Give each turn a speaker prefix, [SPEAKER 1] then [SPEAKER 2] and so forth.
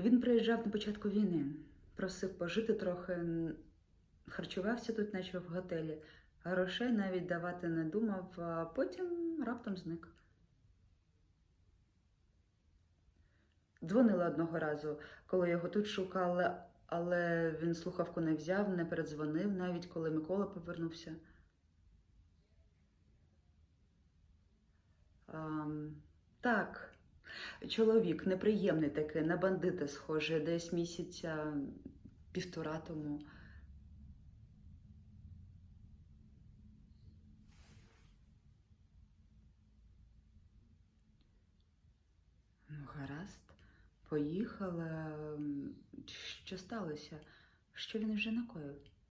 [SPEAKER 1] Він приїжджав на початку війни, просив пожити трохи, харчувався тут, наче в готелі. Грошей навіть давати не думав, а потім раптом зник. Дзвонила одного разу, коли його тут шукали, але він слухавку не взяв, не передзвонив, навіть коли Микола повернувся. Ам, так, чоловік неприємний такий, на бандита схожий, десь місяця півтора тому. Ну, гаразд, поїхала. Що сталося? Що він вже накоїв?